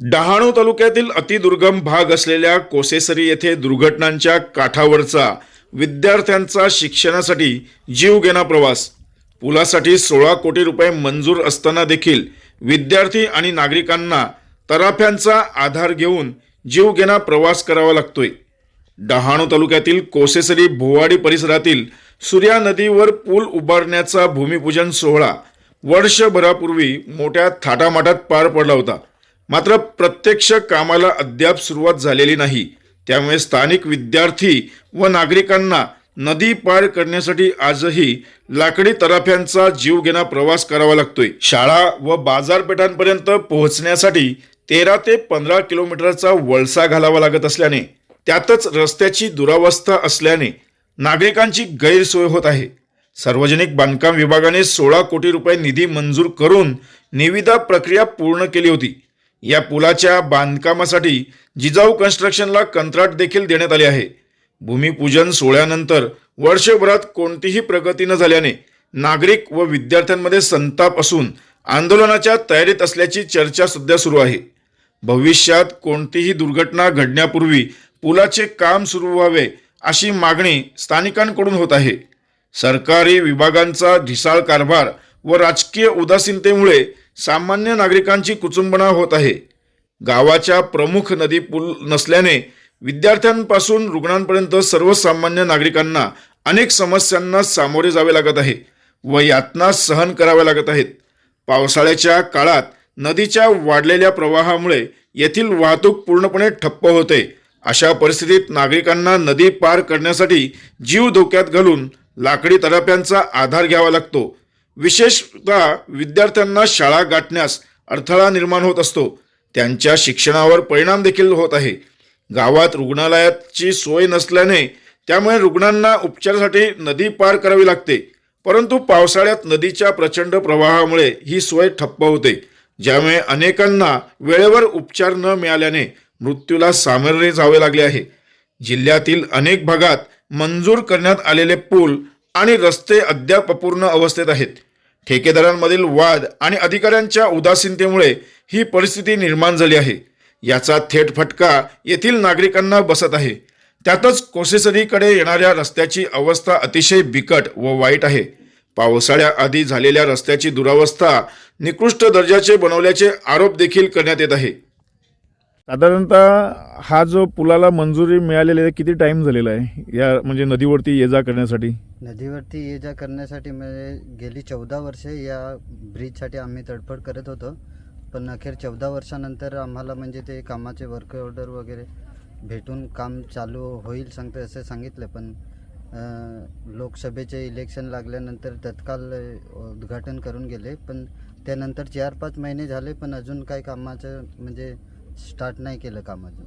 डहाणू तालुक्यातील अतिदुर्गम भाग असलेल्या कोसेसरी येथे दुर्घटनांच्या काठावरचा विद्यार्थ्यांचा शिक्षणासाठी जीवघेणा प्रवास. पुलासाठी सोळा कोटी रुपये मंजूर असताना देखील विद्यार्थी आणि नागरिकांना तराफ्यांचा आधार घेऊन जीवघेणा प्रवास करावा लागतोय. डहाणू तालुक्यातील कोसेसरी भोवाडी परिसरातील सूर्या नदीवर पूल उभारण्याचा भूमिपूजन सोहळा वर्षभरापूर्वी मोठ्या थाटामाटात पार पडला होता. मात्र प्रत्यक्ष कामाला अद्याप सुरुवात झालेली नाही. त्यामुळे स्थानिक विद्यार्थी व नागरिकांना नदी पार करण्यासाठी आजही लाकडी तराफ्यांचा जीवघेणा प्रवास करावा लागतोय. शाळा व बाजारपेठांपर्यंत पोहोचण्यासाठी तेरा ते पंधरा किलोमीटरचा वळसा घालावा लागत असल्याने त्यातच रस्त्याची दुरावस्था असल्याने नागरिकांची गैरसोय होत आहे. सार्वजनिक बांधकाम विभागाने सोळा कोटी रुपये निधी मंजूर करून निविदा प्रक्रिया पूर्ण केली होती. या पुलाच्या बांधकामासाठी जिजाऊ कन्स्ट्रक्शनला कंत्राट देखील देण्यात आले आहे. भूमिपूजन सोहळ्यानंतर वर्षभरात कोणतीही प्रगती न झाल्याने नागरिक व विद्यार्थ्यांमध्ये संताप असून आंदोलनाच्या तयारीत असल्याची चर्चा सध्या सुरू आहे. भविष्यात कोणतीही दुर्घटना घडण्यापूर्वी पुलाचे काम सुरू व्हावे अशी मागणी स्थानिकांकडून होत आहे. सरकारी विभागांचा ढिसाळ कारभार व राजकीय उदासीनतेमुळे सामान्य नागरिकांची कुचुंबणा होत आहे. गावाच्या प्रमुख नदी पूल नसल्याने विद्यार्थ्यांपासून रुग्णांपर्यंत सर्वसामान्य नागरिकांना अनेक समस्यांना सामोरे जावे लागत आहे व यातना सहन कराव्या लागत आहेत. पावसाळ्याच्या काळात नदीच्या वाढलेल्या प्रवाहामुळे येथील वाहतूक पूर्णपणे ठप्प होते. अशा परिस्थितीत नागरिकांना नदी पार करण्यासाठी जीव धोक्यात घालून लाकडी तडाप्यांचा आधार घ्यावा लागतो. विशेषतः विद्यार्थ्यांना शाळा गाठण्यास अडथळा निर्माण होत असतो. त्यांच्या शिक्षणावर परिणाम देखील होत आहे. गावात रुग्णालयाची सोय नसल्याने त्यामुळे रुग्णांना उपचारासाठी नदी पार करावी लागते. परंतु पावसाळ्यात नदीच्या प्रचंड प्रवाहामुळे ही सोय ठप्प होते. ज्यामुळे अनेकांना वेळेवर उपचार न मिळाल्याने मृत्यूला सामोरे जावे लागले आहे. जिल्ह्यातील अनेक भागात मंजूर करण्यात आलेले पूल आणि रस्ते अद्याप अपूर्ण अवस्थेत आहेत. ठेकेदारांमधील वाद आणि अधिकाऱ्यांच्या उदासीनतेमुळे ही परिस्थिती निर्माण झाली आहे. याचा थेट फटका येथील नागरिकांना बसत आहे. त्यातच कोसेसरीकडे येणाऱ्या रस्त्याची अवस्था अतिशय बिकट व वाईट आहे. पावसाळ्याआधी झालेल्या रस्त्याची दुरावस्था निकृष्ट दर्जाचे बनवल्याचे आरोप देखील करण्यात येत आहे. साधारणतः हा जो पुलाला मंजुरी मिळालेली आहे किती टाइम झालेला आहे? या म्हणजे नदीवरती ये जा करण्यासाठी? नदीवरती ये जा करण्यासाठी म्हणजे गेली चौदा वर्षे या ब्रिजसाठी आम्ही तडफड करत होतो. पण अखेर चौदा वर्षानंतर आम्हाला म्हणजे ते कामाचे वर्क ऑर्डर वगैरे भेटून काम चालू होईल सांगते असे सांगितले. पण लोकसभेचे इलेक्शन लागल्यानंतर तत्काल उद्घाटन करून गेले. पण त्यानंतर चार पाच महिने झाले पण अजून काही कामाचं म्हणजे स्टार्ट नाही केलं काम अजून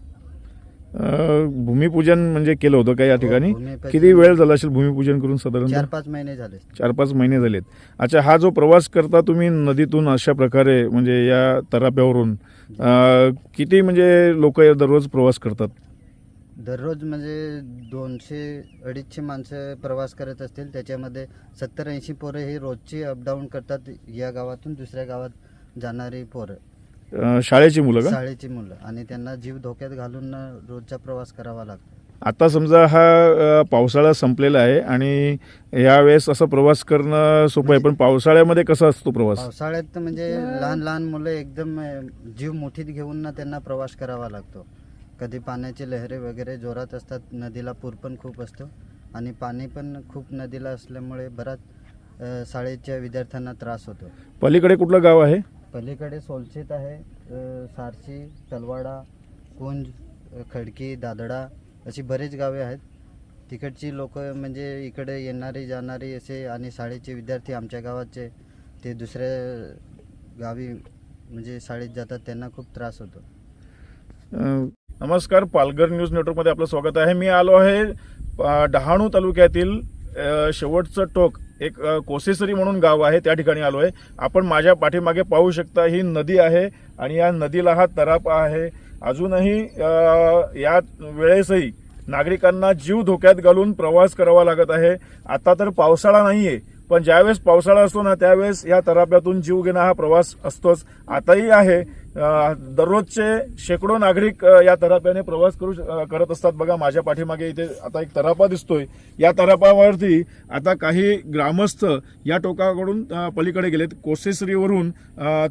अं, भूमिपूजन म्हणजे केलं होतं का या ठिकाणी? भूमिपूजन- किती वेळ झाला असेल भूमिपूजन करून साधारण? चार पाच महिने झाले चार पाच महिने झालेत. अच्छा हा जो प्रवास करता तुम्ही नदीतून अशा प्रकारे म्हणजे या तराप्यावरून अं, किती म्हणजे लोक दररोज प्रवास करतात? दररोज म्हणजे दोनशे अडीचशे माणसं प्रवास करत असतील. त्याच्यामध्ये सत्तर ऐंशी पोरं ही रोजची अपडाऊन करतात. या गावातून दुसऱ्या गावात जाणारी पोरं. अं, शाळेची मुलं का? शाळेची मुलं. आणि त्यांना जीव धोक्यात घालून रोजचा प्रवास करावा लागतो. आता समजा हा अं, पावसाळा संपलेला आहे आणि यावेळेस असं प्रवास करणं सोपं आहे पण पावसाळ्यामध्ये कसा असतो प्रवास? पावसाळ्यात तर म्हणजे लहान लहान मुलं एकदम अं, जीव मुठीत घेऊन ना त्यांना प्रवास करावा लागतो. कधी पाण्याची लहरे वगैरे जोरात असतात नदीला पूर पण खूप असतो आणि पाणी पण खूप नदीला असल्यामुळे बराच अं, शाळेच्या विद्यार्थ्यांना त्रास होतो. पलीकडे कुठलं गाव आहे? पलीकडे सोलचेत आहे अ, सारशी तलवाडा कुंज अ, खडकी दादडा अशी बरीच गावे आहेत. तिकडची लोक म्हणजे इकडे येणारी जाणारी असे आणि शाळेचे विद्यार्थी आमच्या गावाचे ते दुसऱ्या गावी म्हणजे शाळेत जातात त्यांना खूप त्रास होतो. अं, नमस्कार पालघर न्यूज नेटवर्कमध्ये आपलं स्वागत आहे. मी आलो आहे अं, डहाणू तालुक्यातील शेवटचं टोक एक कोसेसरी म्हणून गाव आहे त्या ठिकाणी आलो आहे आपण माझ्या पाठीमागे पाहू शकता ही नदी आहे आणि या नदीला हा तरापा आहे. अजूनही या वेळेसही नागरिकांना जीव धोक्यात घालून प्रवास करावा लागत आहे. आता तर पावसाळा नाही आहे पण ज्यावेळेस पावसाळा असतो ना त्यावेळेस या तराप्यातून जीव घेणं हा प्रवास असतोच. आताही आहे दररोजचे शेकडो नागरिक या तराप्याने प्रवास करू श- करत असतात. बघा माझ्या पाठीमागे इथे आता एक तरापा दिसतोय. या तरापावरती आता काही ग्रामस्थ या टोकाकडून पलीकडे गेलेत. कोसेसरीवरून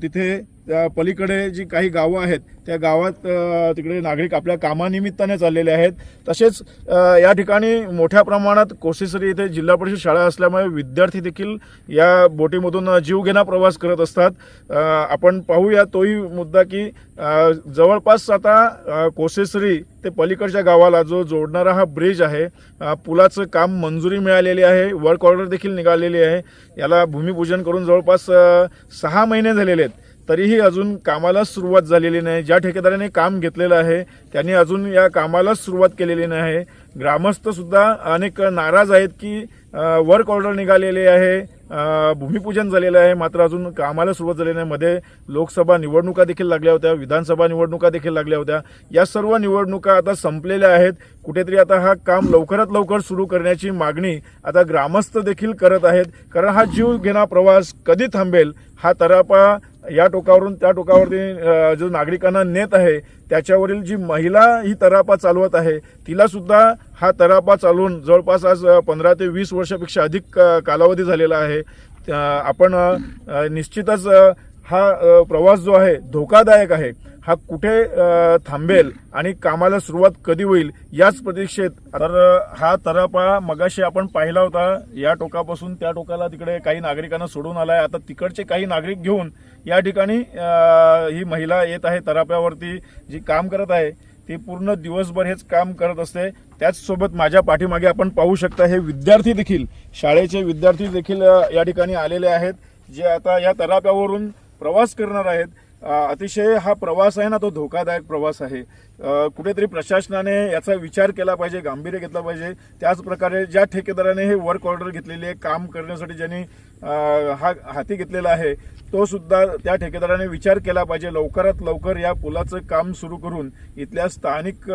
तिथे त्या पलीकडे जी काही गावं आहेत त्या गावात तिकडे नागरिक आपल्या कामानिमित्ताने चाललेले आहेत. तसेच या ठिकाणी मोठ्या प्रमाणात कोसेसरी इथे जिल्हा परिषद शाळा असल्यामुळे विद्यार्थी देखील या बोटीमधून जीवघेणा प्रवास करत असतात. आपण पाहूया तोही मुद्दा की जवळपास आता कोसेसरी ते पलीकडच्या गावाला जो जोडणारा हा ब्रिज आहे पुलाचं काम मंजुरी मिळालेली आहे वर्क ऑर्डर देखील निघालेली आहे. याला भूमिपूजन करून जवळपास सहा महिने झालेले आहेत. तरीही अजून कामाला सुरुवात झालेली नाही. ज्या ठेकेदाराने काम घेतलेलं आहे त्यांनी अजून या कामाला सुरुवात केलेली नाही. ग्रामस्थसुद्धा अनेक नाराज आहेत की वर्क ऑर्डर निघालेली आहे भूमिपूजन झालेलं आहे मात्र अजून कामाला सुरुवात झाली नाही. मध्ये लोकसभा निवडणुका देखील लागल्या होत्या विधानसभा निवडणुका देखील लागल्या होत्या. या सर्व निवडणुका आता संपलेल्या आहेत. कुठेतरी आता हा काम लवकरात लवकर सुरू करण्याची मागणी आता ग्रामस्थ देखील करत आहेत. कारण हा जीव घेणा प्रवास कधी थांबेल हा तरापा या टोकावरून त्या टोकावरती जो नागरिकांना नेत आहे त्याच्यावरील जी महिला ही तरापा चालवत आहे तिला सुद्धा हा तरापा चालवून जवळपास आज पंधरा ते वीस वर्षापेक्षा अधिक कालावधी झालेला आहे. त्या- आपण निश्चितच हा प्रवास जो आहे धोकादायक आहे. हा कुठे थांबेल आणि कामाला सुरुवात कधी होईल याच प्रतीक्षेत. तर हा तरापा मगाशी आपण पाहिला होता. या टोकापासून त्या टोकाला तिकडे काही नागरिकांना सोडून आलाय. आता तिकडचे काही नागरिक घेऊन या ठिकाणी ही महिला येत आहे तराप्यावरती जी काम करत आहे ती पूर्ण दिवसभर हेच काम करत असते. त्याचसोबत माझ्या पाठीमागे आपण पाहू शकता हे विद्यार्थी देखील शाळेचे विद्यार्थी देखील या ठिकाणी आलेले आहेत जे आता या तराप्यावरून प्रवास करणार आहेत. अतिशय हा प्रवास आहे ना तो धोकादायक प्रवास आहे. कुठेतरी प्रशासनाने याचा विचार केला पाहिजे गांभीर्य घेतला पाहिजे. त्याच प्रकारे ज्या ठेकेदाराने हे वर्क ऑर्डर घेतलेली आहे काम करण्यासाठी ज्यांनी हा हाती घेतलेला आहे तो सुद्धा त्या ठेकेदाराने विचार केला पाहिजे. लवकरात लवकर या पुलाचं काम सुरू करून इथल्या स्थानिक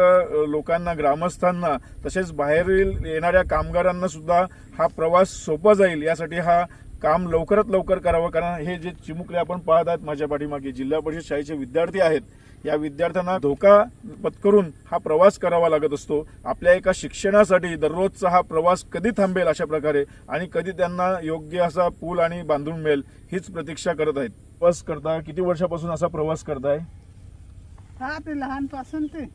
लोकांना ग्रामस्थांना तसेच बाहेरील येणाऱ्या कामगारांना सुद्धा हा प्रवास सोपा जाईल यासाठी हा काम लवकरात लवकर करावं कारण हे जे चिमुकले आपण पाहत आहात माझ्या पाठीमागे जिल्हा परिषद शाळेचे विद्यार्थी आहेत या विद्यार्थ्यांना धोका पत्करून हा प्रवास करावा लागत असतो. आपल्या एका शिक्षणासाठी दररोजचा हा प्रवास कधी थांबेल अशा प्रकारे आणि कधी त्यांना योग्य असा पूल आणि बांधून मिळेल हीच प्रतीक्षा करत आहेत. प्रवास करता किती वर्षापासून असा प्रवास करताय? हा ते लहानपासून ते.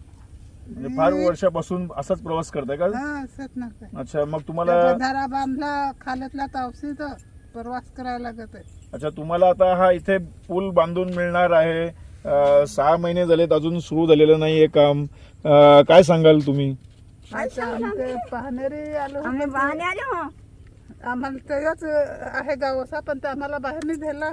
म्हणजे फार वर्षापासून असाच प्रवास करताय का? हा अच्छा मग तुम्हाला बंधारा बांधला खाल्यातला तावसी तर प्रवास करायला लागत आहे. अच्छा तुम्हाला आता हा इथे पूल बांधून मिळणार आहे. अं, सहा महिने झालेत अजून सुरू झालेलं नाहीये काम. अं, काय सांगाल तुम्ही? आता आमचे पाहणारे आलो होतो. आम्ही पाहणे आले हो. आम्हाला तेच आहे गाव असा पण ते आम्हाला बाहेर नाही दिला.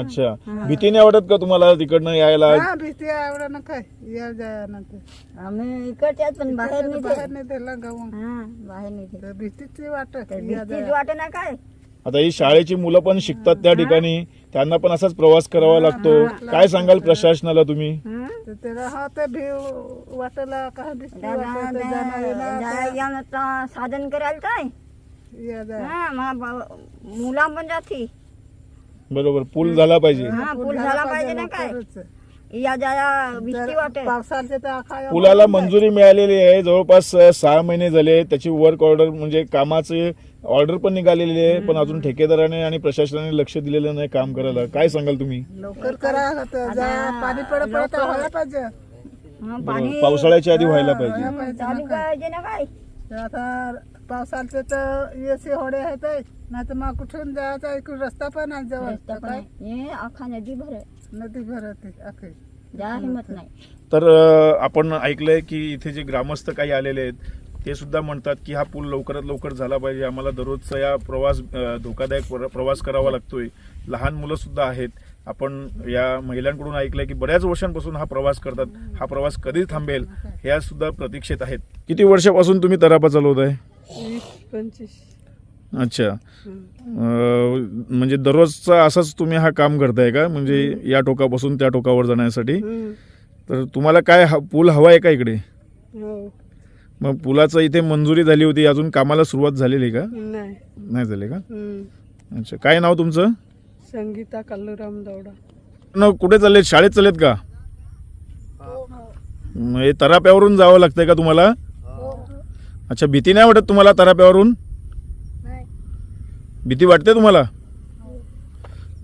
अच्छा. भीती नाही वाटत का तुम्हाला तिकडनं यायला? हा भीती आवड ना काय? या जाया नंतर. आम्ही इकडच्याच पण बाहेर नाही बाहेर नाही गाव हा बाहेर नाही भीतीची वाटत या भीतीच जाया. वाटे ना काय? आता ही शाळेची मुलं पण शिकतात त्या ठिकाणी. त्यांना पण असाच प्रवास करावा लागतो. काय सांगाल प्रशासनाला तुम्ही? साधन करायला काय. हा मुला पण जाती बरोबर पूल झाला पाहिजे. हा पूल झाला पाहिजे ना काय. या भीती तर पुलाला मंजुरी मिळालेली आहे. जवळपास अ, सहा महिने झाले. त्याची वर्क ऑर्डर म्हणजे कामाचे ऑर्डर पण निघालेली आहे पण अजून ठेकेदाराने आणि प्रशासनाने लक्ष दिलेलं नाही काम करायला. काय सांगाल तुम्ही? लवकर करा. जा पाणी पडत पडत व्हायला पाहिजे. हा. पाणी पावसाळ्याच्या आधी व्हायला पाहिजे. चालू ना काय? तर आता तर एसी होडे आहेत नाही तर मग कुठून जायचं? इकडून रस्ता पण आहे जवळ. रस्ता पण काय? आहे. हे आखा नदी भर. नदी भरत आहे आखी जा हिंमत नाही. तर अ, आपण ऐकलंय की इथे जे ग्रामस्थ काही आलेले आहेत ते सुद्धा म्हणतात की हा पूल लवकरात लवकर झाला पाहिजे. आम्हाला दररोजचा या प्रवास अ, धोकादायक प्र- प्रवास करावा लागतोय. लहान मुलं सुद्धा आहेत. आपण या महिलांकडून ऐकलंय की बऱ्याच वर्षांपासून हा प्रवास करतात. हा प्रवास कधी थांबेल ह्या सुद्धा प्रतीक्षेत आहेत. किती वर्षापासून तुम्ही तरापा चालवताय? पंचवीस. अच्छा. अ, म्हणजे दररोजचा असाच तुम्ही हा काम करताय का? म्हणजे या टोकापासून त्या टोकावर जाण्यासाठी? तर तुम्हाला काय ह- पूल हवा आहे का इकडे? हो. मग पुलाचं इथे मंजुरी झाली होती अजून कामाला सुरुवात झालेली आहे का? नाही. नाही झाली का? अच्छा. काय नाव तुमचं? संगीता कल्लूराम दौडा. न कुठे चाललेत? शाळेत चाललेत का? मग हे तराप्यावरून जावं लागतंय का तुम्हाला? अच्छा भीती नाही वाटत तुम्हाला तराप्यावरून? भीती वाटते तुम्हाला?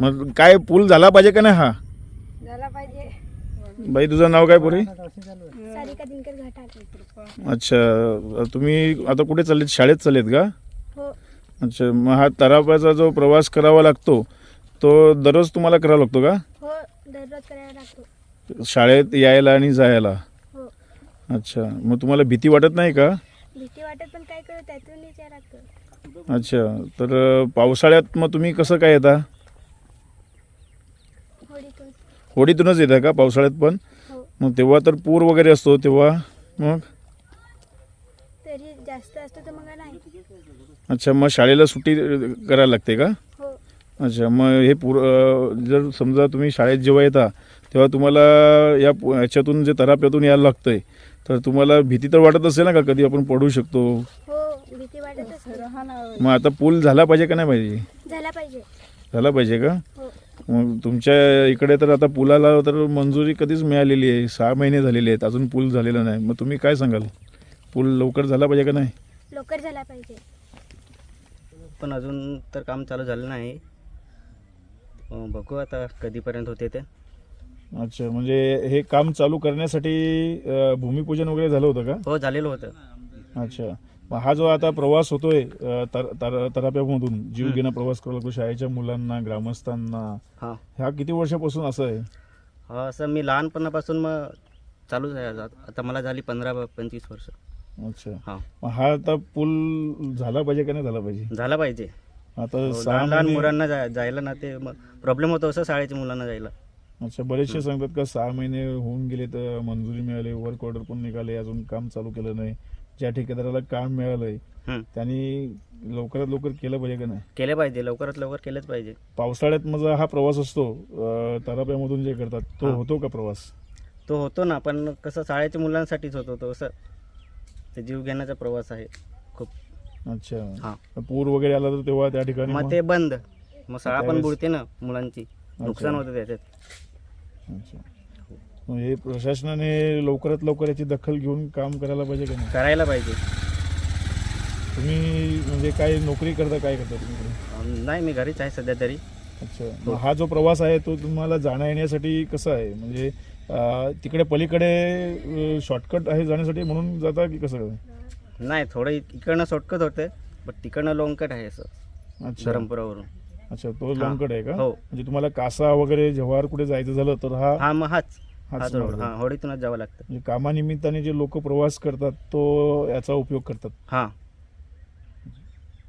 मग काय पूल झाला पाहिजे का नाही हा? झाला पाहिजे. बाई तुझं नाव काय पुरी? सारिका दिनकर घाटाल अच्छा तुम्ही आता कुठे चाललेत? शाळेत चाललेत का? हो. अच्छा मग हा तराप्याचा जो प्रवास करावा लागतो तो दररोज तुम्हाला करावा लागतो का? हो दररोज करायला लागतो. शाळेत यायला आणि जायला? हो. अच्छा मग तुम्हाला भीती वाटत नाही का? भीती वाटत पण काय करू त्यातूनच या लागतो. अच्छा तर पावसाळ्यात मग तुम्ही कसं काय येता? होडीतून. होडीतूनच येता का पावसाळ्यात पण? हो. मग तेव्हा तर पूर वगैरे असतो तेव्हा मग? तरी जास्त असतो तर मग नाही. अच्छा मग शाळेला सुट्टी करायला लागते का? हो. अच्छा मग हे पूर अ, जर समजा तुम्ही शाळेत जेव्हा येता तेव्हा तुम्हाला या पु- याच्यातून जे तराप्यातून यायला लागतंय तर तुम्हाला भीती तर वाटत असेल ना का? कधी आपण पडू शकतो हो भीती वाटत असते मग आता पूल झाला पाहिजे का नाही पाहिजे? झाला पाहिजे. झाला पाहिजे का? हो. मग तुमच्या इकडे तर आता पुलाला तर मंजुरी कधीच मिळालेली आहे. सहा महिने झालेले आहेत. अजून पूल झालेला नाही. मग तुम्ही काय सांगाल? पूल लवकर झाला पाहिजे का नाही? लवकर झाला पाहिजे. पण अजून तर काम चालू झालं नाही. अं, बघू आता कधीपर्यंत होते ते. अच्छा म्हणजे हे काम चालू करण्यासाठी अ, भूमिपूजन वगैरे झालं होतं का? हो झालेलं होतं. अच्छा. मग हा जो आता प्रवास होतोय तर तर- तराप्यामधून जीव घेणं प्रवास करावा लागतो शाळेच्या मुलांना ग्रामस्थांना. हां. ह्या किती वर्षापासून असं आहे? हा असं मी लहानपणापासून मग चालूच आहे आता आता मला झाली पंधरा पंचवीस वर्ष. अच्छा. हां. मग हा आता पूल झाला पाहिजे का नाही झाला पाहिजे? झाला पाहिजे. आता हो, सहा लहान लहान महिने- मुलांना जा- जायला ना ते मग प्रॉब्लेम होतो असं शाळेच्या मुलांना जायला. अच्छा बरेचसे सांगतात का सहा महिने होऊन गेले तर मंजुरी मिळाली वर्क ऑर्डर पण निघाले अजून काम चालू केलं नाही. ज्या ठेकेदाराला काम मिळालंय. त्यांनी लवकरात लवकर केलं पाहिजे का नाही? केले पाहिजे लवकरात लवकर केलेच पाहिजे. पावसाळ्यात माझा हा प्रवास असतो अं, तराप्यामधून जे करतात तो. होतो का प्रवास? तो होतो ना पण कसं शाळेच्या मुलांसाठीच होतो तो असं. ते जीव घेण्याचा प्रवास आहे खूप. अच्छा. हां. पूर वगैरे आला तर तेव्हा त्या ठिकाणी मग ते बंद. मग शाळा पण त्यावेळेस- बुडते ना मुलांची. नुकसान होतं त्याच्यात. अच्छा. हे प्रशासनाने लवकरात लवकर याची दखल घेऊन काम करायला पाहिजे का नाही? करायला पाहिजे. तुम्ही म्हणजे काय नोकरी करता काय करता तुम्ही? अं, नाही मी घरीच आहे सध्या तरी. अच्छा. मग हा जो प्रवास आहे तो तुम्हाला जाण्या येण्यासाठी कसा आहे? म्हणजे अं, तिकडे पलीकडे शॉर्टकट आहे जाण्यासाठी म्हणून जाता की कसं नाही थोडं इक- इकडनं शॉर्टकट होते बट तिकडनं लॉंगकट आहे असं. अच्छा. धरमपुरावरून. अच्छा तो लॉंगकट आहे का? हो. म्हणजे तुम्हाला कासा वगैरे जव्हार कुठे जायचं झालं तर हा हा मग हाच. हाच हाच रोड मार्ग. हा होडीतूनच जावं लागतं. म्हणजे कामानिमित्ताने जे लोक प्रवास करतात तो याचा उपयोग करतात. हां.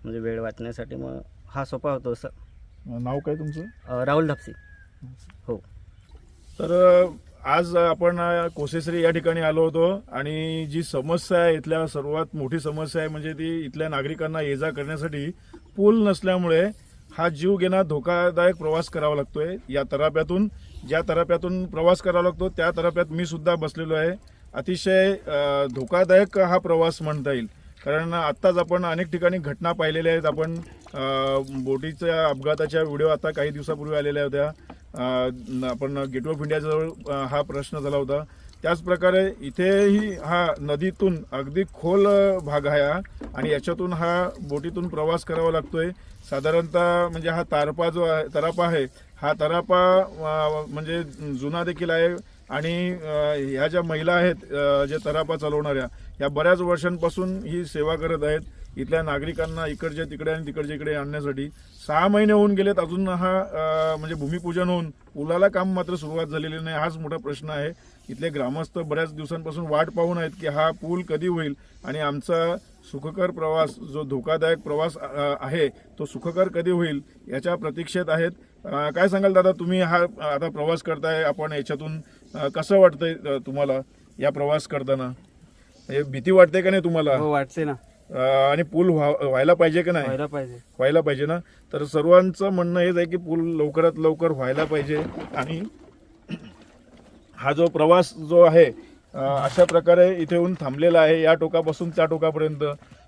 म्हणजे वेळ वाचण्यासाठी मग हा सोपा होतो असं. नाव काय तुमचं? अं, राहुल धापसी. हो. तर अ, आज आपण अ, कोसेसरी या ठिकाणी आलो होतो आणि जी समस्या आहे इथल्या सर्वात मोठी समस्या आहे म्हणजे ती इथल्या नागरिकांना ये जा करण्यासाठी पूल नसल्यामुळे हा जीव घेणा धोकादायक प्रवास करावा लागतोय. या तराप्यातून ज्या तराप्यातून प्रवास करावा लागतो त्या तराप्यात मी सुद्धा बसलेलो आहे. अतिशय धोकादायक हा प्रवास म्हणता येईल. कारण आत्ताच आपण अनेक ठिकाणी घटना पाहिलेल्या आहेत. आपण बोटीच्या अपघाताच्या व्हिडिओ आता काही दिवसापूर्वी आलेल्या होत्या. आपण गेट ऑफ इंडियाजवळ हा प्रश्न झाला होता. त्याचप्रकारे इथेही हा नदीतून अगदी खोल भाग आहे हा. आणि याच्यातून हा बोटीतून प्रवास करावा लागतोय. साधारणतः म्हणजे हा तारपा जो आहे तरापा आहे हा तरापा म्हणजे जुना देखील आहे. आणि ह्या ज्या महिला आहेत जे तरापा चालवणाऱ्या या बऱ्याच वर्षांपासून ही सेवा करत आहेत. इथल्या नागरिकांना इकडच्या तिकडे आणि तिकडच्या इकडे आणण्यासाठी सहा महिने होऊन गेलेत. अजून हा म्हणजे भूमिपूजन होऊन पुलाला काम मात्र सुरुवात झालेली नाही हाच मोठा प्रश्न आहे. इथले ग्रामस्थ बऱ्याच दिवसांपासून वाट पाहून आहेत की हा पूल कधी होईल आणि आमचा सुखकर प्रवास जो धोकादायक प्रवास आहे तो सुखकर कधी होईल याच्या प्रतीक्षेत आहेत. काय सांगाल दादा तुम्ही हा आता प्रवास करताय आपण याच्यातून कसं वाटतंय तुम्हाला या प्रवास करताना? हे भीती वाटते का नाही तुम्हाला? हो वाटते ना. आणि पूल व्हा- व्हायला पाहिजे का नाही? व्हायला पाहिजे. व्हायला पाहिजे ना? तर सर्वांचं म्हणणं हेच आहे की पूल लवकरात लवकर व्हायला पाहिजे आणि हा जो प्रवास जो आहे अ, अशा प्रकारे इथे येऊन थांबलेला आहे या टोकापासून त्या टोकापर्यंत.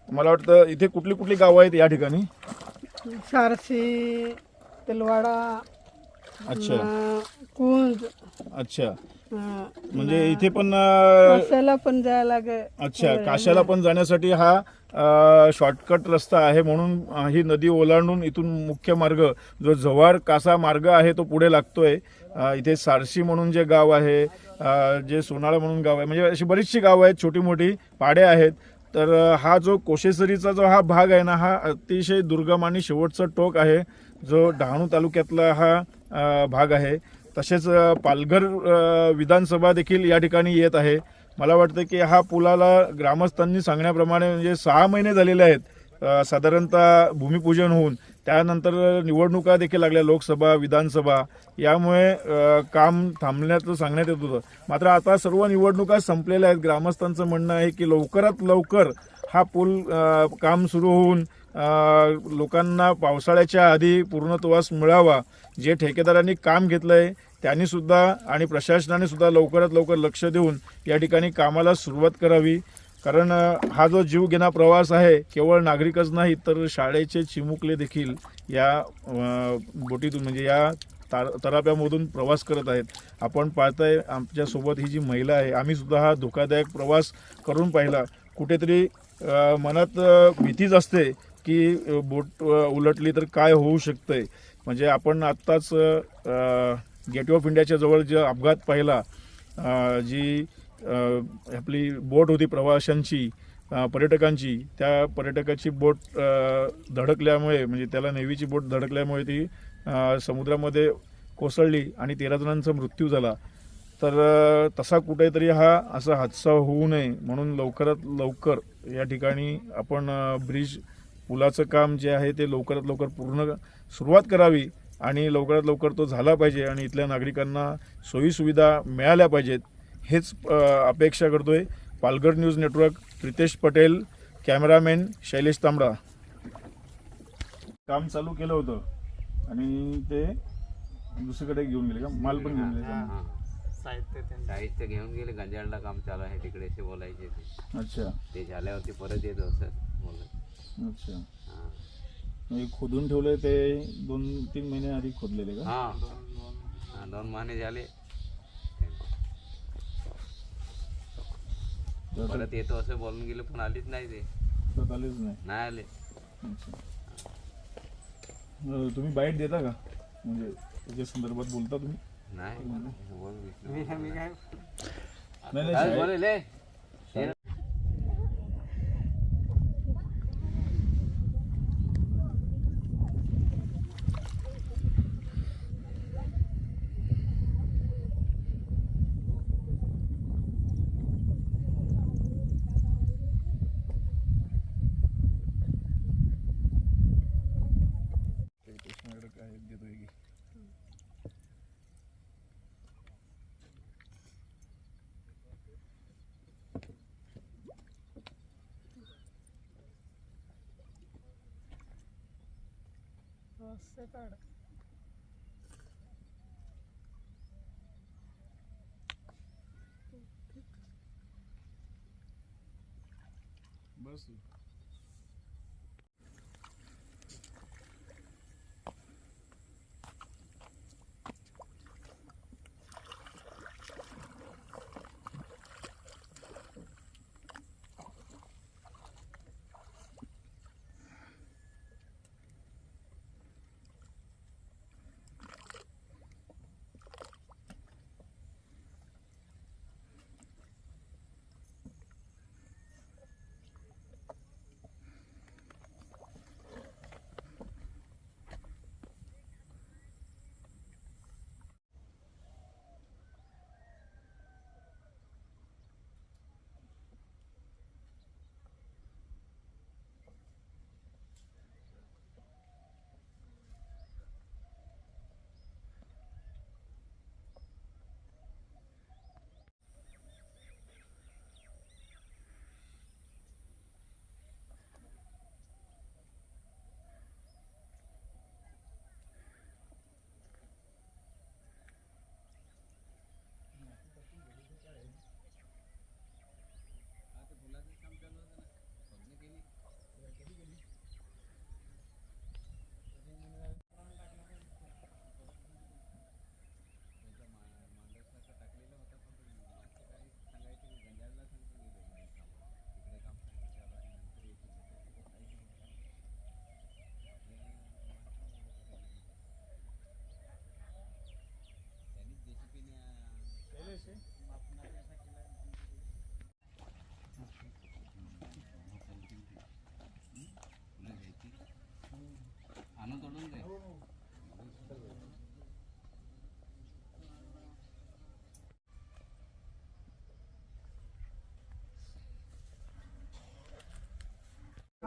मला वाटतं इथे कुठली कुठली गावं आहेत या ठिकाणी? सारशी तेलवाडा अच्छा. कुंज. अच्छा. म्हणजे इथे पण अं, कशाला पण जायला लागे अच्छा काशाला पण जाण्यासाठी हा शॉर्टकट रस्ता आहे म्हणून अं, ही नदी ओलांडून इथून मुख्य मार्ग जो जव्हार कासा मार्ग आहे तो पुढे लागतोय. अं, इथे सारशी म्हणून जे गाव आहे अं, जे सोनाळा म्हणून गाव आहे म्हणजे अशी बरीचशी गावं आहेत छोटी मोठी पाडे आहेत. तर अं, हा जो कोशेसरीचा जो हा भाग आहे ना हा अतिशय दुर्गम आणि शेवटचा टोक आहे जो डहाणू तालुक्यातला हा अं, भाग आहे. तसेच पालघर विधानसभा देखील या ठिकाणी येत आहे. मला वाटतं की हा पुलाला ग्रामस्थांनी सांगण्याप्रमाणे म्हणजे सहा महिने झालेले आहेत साधारणतः भूमिपूजन होऊन. त्यानंतर निवडणुका देखील लागल्या लोकसभा विधानसभा. यामुळे काम थांबण्याचं सांगण्यात येत होतं. मात्र आता सर्व निवडणुका संपलेल्या आहेत. ग्रामस्थांचं म्हणणं आहे की लवकरात लवकर हा पूल काम सुरू होऊन लोकांना पावसाळ्याच्या आधी पूर्णत्वास मिळावा जे ठेकेदारांनी काम घेतलं आहे त्यांनीसुद्धा आणि प्रशासनाने सुद्धा लवकरात लवकर लक्ष देऊन या ठिकाणी कामाला सुरुवात करावी. कारण हा जो जीवघेणा प्रवास आहे केवळ नागरिकच नाही तर शाळेचे चिमुकले देखील या बोटीतून म्हणजे या तार तराप्यामधून प्रवास करत आहेत. आपण पाहताय आमच्यासोबत ही जी महिला आहे आम्हीसुद्धा हा धोकादायक प्रवास करून पाहिला. कुठेतरी मनात भीतीच असते की बोट उलटली तर काय होऊ शकतंय? म्हणजे आपण आत्ताच गेटवे ऑफ इंडियाच्या जवळ जे अपघात पाहिला जी आपली बोट होती प्रवाशांची पर्यटकांची त्या पर्यटकाची बोट धडकल्यामुळे म्हणजे त्याला नेव्हीची बोट धडकल्यामुळे ती समुद्रामध्ये कोसळली आणि तेरा जणांचा मृत्यू झाला. तर तसा कुठेतरी हा असा हादसा होऊ नये म्हणून लवकरात लवकर या ठिकाणी आपण ब्रिज पुलाचं काम जे आहे ते लवकरात लवकर पूर्ण सुरुवात करावी आणि लवकरात लवकर तो झाला पाहिजे आणि इथल्या नागरिकांना सोयीसुविधा मिळाल्या पाहिजेत हेच अपेक्षा करतोय. Palghar news network Pritesh Patel cameraman Shailesh Tambda. काम चालू केलं होतं आणि ते दुसरीकडे घेऊन गेले का? माल पण घेऊन गेले. का? साहित्य घेऊन गेले. गंजाडला काम चालू आहे. तिकडे असे बोलायचे ते. अच्छा. ते झाल्यावरती परत येत असत. बोलत. अच्छा. हा म्हणजे खोदून ठेवलंय ते दोन तीन महिने आधी खोदलेले का? हा. हा, दोन महिने झाले. तर परत येतो असं बोलून गेले पण आलीच नाही ते. परत आलेच नाही. नाही आले. अच्छा. अं, तुम्ही बाईट देता का? म्हणजे त्याच्या संदर्भात बोलता तुम्ही? नाही बोल 塞班的，没事。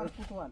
बस इकडे